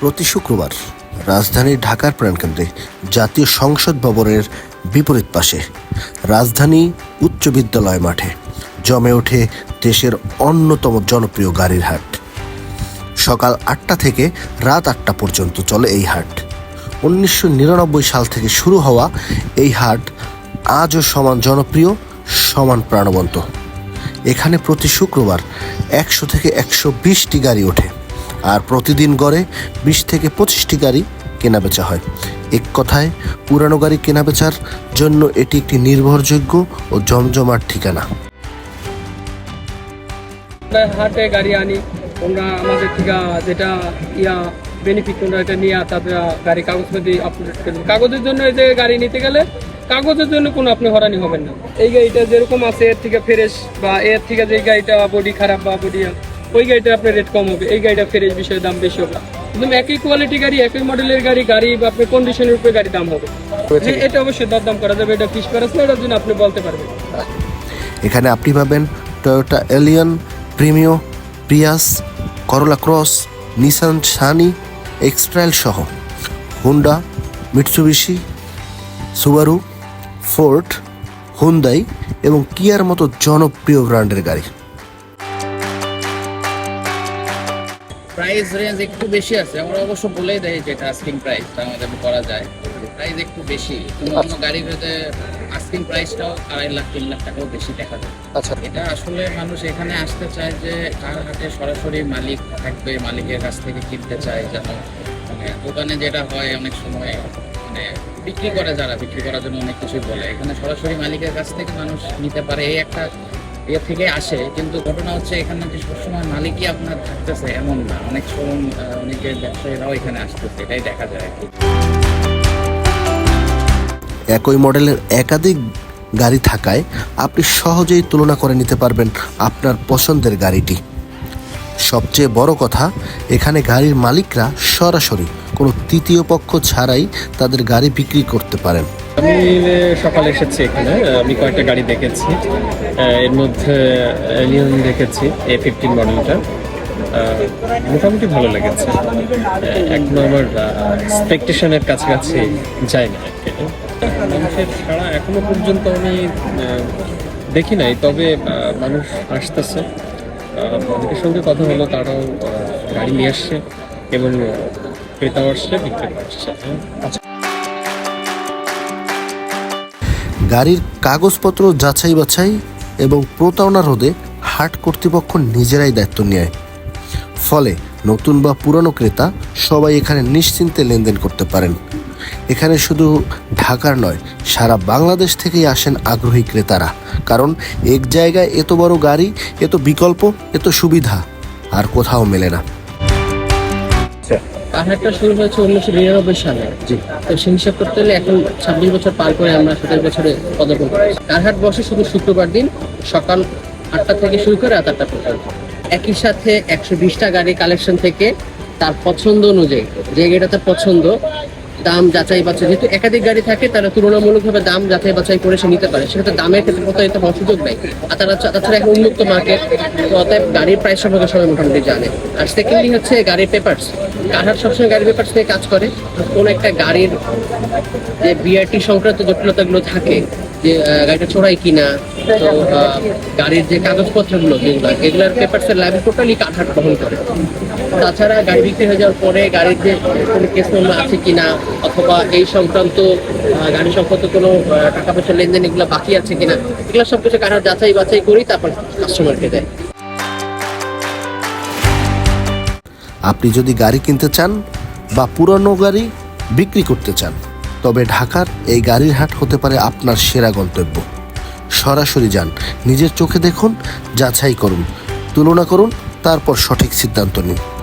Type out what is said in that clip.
প্রতি শুক্রবার রাজধানীর ঢাকার প্রাণকেন্দ্রে জাতীয় সংসদ ভবনের বিপরীত পাশে রাজধানী উচ্চ বিদ্যালয় মাঠে জমে ওঠে দেশের অন্যতম জনপ্রিয় গাড়ির হাট। সকাল আটটা থেকে রাত আটটা পর্যন্ত চলে এই হাট। উনিশশো নিরানব্বই সাল থেকে শুরু হওয়া এই হাট আজও সমান জনপ্রিয়, সমান প্রাণবন্ত। এখানে প্রতি শুক্রবার একশো থেকে একশো বিশটি গাড়ি ওঠে। আর প্রতিদিন গড়ে বিশ থেকে পঁচিশটি গাড়ি কেনাবেচা হয়। এক কথায়, পুরানো গাড়ি কেনাবেচার জন্য এটি একটি নির্ভরযোগ্য ও জমজমাট ঠিকানা। হাটে গাড়ি আনি, তোমরা আমাদের থেকে যেটা ইয়া বেনিফিট তোমরা এটা নিয়ে তাদের গাড়ি কাগজপত্র আপডেট করবেন কাগজের জন্য এই যে গাড়ি নিতে গেলে কাগজের জন্য কোনো আপনি হরানি হবেন না। এই গাড়িটা যেরকম আছে, এর থেকে ফ্রেশ বা এর থেকে যে গাড়িটা বডি খারাপ বা বডি ওই গাড়িটা আপনার রেট কম হবে এই গাড়িটা ফ্রেশ বিষয়ে দাম বেশি হবে। একদম একই কোয়ালিটি গাড়ি একই মডেলের গাড়ি গাড়ি বা আপনার কন্ডিশনের উপরে গাড়ি দাম হবে। এটা অবশ্যই দরদাম করা যাবে এটা ফিস করা এটার জন্য আপনি বলতে পারবেন। এখানে আপনি পাবেন Toyota Allion Premio Prius Corolla Cross Nissan Sunny X-Trail সহ। Honda Mitsubishi Subaru Ford Hyundai এবং কিয়ার মতো জনপ্রিয় ব্র্যান্ডের গাড়ি। প্রাইস রেঞ্জ একটু বেশি আছে আমরা অবশ্য বলেই দেয় যেটা আস্কিং প্রাইসটা আমাদের করা যায়। প্রাইস একটু বেশি অন্য গাড়ির হতে আস্কিং প্রাইসটাও আড়াই লাখ তিন লাখ টাকাও বেশি দেখা যায়। আচ্ছা। এটা আসলে মানুষ এখানে আসতে চায় যে কার হাটে সরাসরি মালিক থাকবে মালিকের কাছ থেকে কিনতে চায় যেন মানে দোকানে যেটা হয় অনেক সময় মানে বিক্রি করে যারা বিক্রি করার জন্য অনেক কিছুই বলে। এখানে সরাসরি মালিকের কাছ থেকে মানুষ নিতে পারে। এই একটা এ থেকে আসে, কিন্তু ঘটনা হচ্ছে এখানে যে সবসময় মালিকই আপনার থাকতেছে এমন না। অনেক সময় অনেকের ব্যবসায়ীরাও এখানে আসতেছে, এটাই দেখা যায় আর কি। একই মডেলের একাধিক গাড়ি থাকায় আপনি সহজেই তুলনা করে নিতে পারবেন আপনার পছন্দের গাড়িটি। সবচেয়ে বড় কথা, এখানে গাড়ির মালিকরা সরাসরি কোনো তৃতীয় পক্ষ ছাড়াই তাদের গাড়ি বিক্রি করতে পারেন। আমি সকালে এসেছি এখানে। আমি কয়েকটা গাড়ি দেখেছি। এর মধ্যে এলিয়ন দেখেছি এ ফিফটিন মডেলটা মোটামুটি ভালো লেগেছে। একদম আমার এক্সপেকটেশনের কাছাকাছি যায় না। মানুষের সারা এখনও পর্যন্ত আমি দেখি নাই। তবে মানুষ আসতেছে অনেকের সঙ্গে কথা হলো, তারাও গাড়ি নিয়ে আসছে এবং ক্রেতাও আসছে বিক্রেতা আসছে। হ্যাঁ। গাড়ির কাগজপত্র যাচাই বাছাই এবং প্রতারণা রোধে হাট কর্তৃপক্ষ নিজেরাই দায়িত্ব নেয়। ফলে নতুন বা পুরনো ক্রেতা সবাই এখানে নিশ্চিন্তে লেনদেন করতে পারেন। এখানে শুধু ঢাকার নয়, সারা বাংলাদেশ থেকেই আসেন আগ্রহী ক্রেতারা। কারণ এক জায়গায় এত বড় গাড়ি, এত বিকল্প, এত সুবিধা, আর কোথাও মেলে না। কারহাটটা শুরু হয়েছে উনিশশো নিরানব্বই সালে। তো সেই হিসাব করতে হলে এখন ছাব্বিশ বছর পার করে আমরা সতেরো বছরে পদার্পণ করি কারহাট বসে শুধু শুক্রবার দিন সকাল আটটা থেকে শুরু করে রাত আটটা পর্যন্ত। একই সাথে একশো বিশটা গাড়ি কালেকশন থেকে তার পছন্দ অনুযায়ী যে গাড়িটা তার পছন্দ দাম যাচাই বাছাই, যেহেতু একাধিক গাড়ি থাকে, তারা তুলনামূলকভাবে দাম যাচাই বাছাই করে সে নিতে পারে। সেক্ষেত্রে দামের ক্ষেত্রে প্রতারিত হওয়ার সুযোগ নেই। আর তারা তাছাড়া এখন উন্মুক্ত মার্কেট অতএব গাড়ির প্রাইস সম্পর্কে সবাই মোটামুটি জানে। আর সেকেন্ডলি হচ্ছে গাড়ির পেপার্স কারহাট সবসময় গাড়ির পেপার্স নিয়ে কাজ করে। কোন একটা গাড়ির যে বিআরটি সংক্রান্ত জটিলতাগুলো থাকে, যে গাড়িটা চোরাই কিনা তো গাড়ির যে কাগজপত্রগুলো যেগুলো এগুলোর পেপারসের লাইভ টোটালি কাঠাট বহন করে। তাছাড়া গাড়ি বিক্রি হয়ে যাওয়ার পরে গাড়ির যে কোনো কেস আছে কিনা অথবা এই সংক্রান্ত গাড়ি সংক্রান্ত কোনো টাকা পয়সা লেনদেন এগুলো বাকি আছে কিনা এগুলো সব কিছু কাঠাট যাচাই বাছাই করি তারপর কাস্টমারকে দেয়। আপনি যদি গাড়ি কিনতে চান বা পুরনো গাড়ি বিক্রি করতে চান তবে ঢাকার এই গাড়ির হাট হতে পারে আপনার সেরা গন্তব্য। সরাসরি যান। নিজের চোখে দেখুন যাচাই করুন তুলনা করুন তারপর সঠিক সিদ্ধান্ত নিন।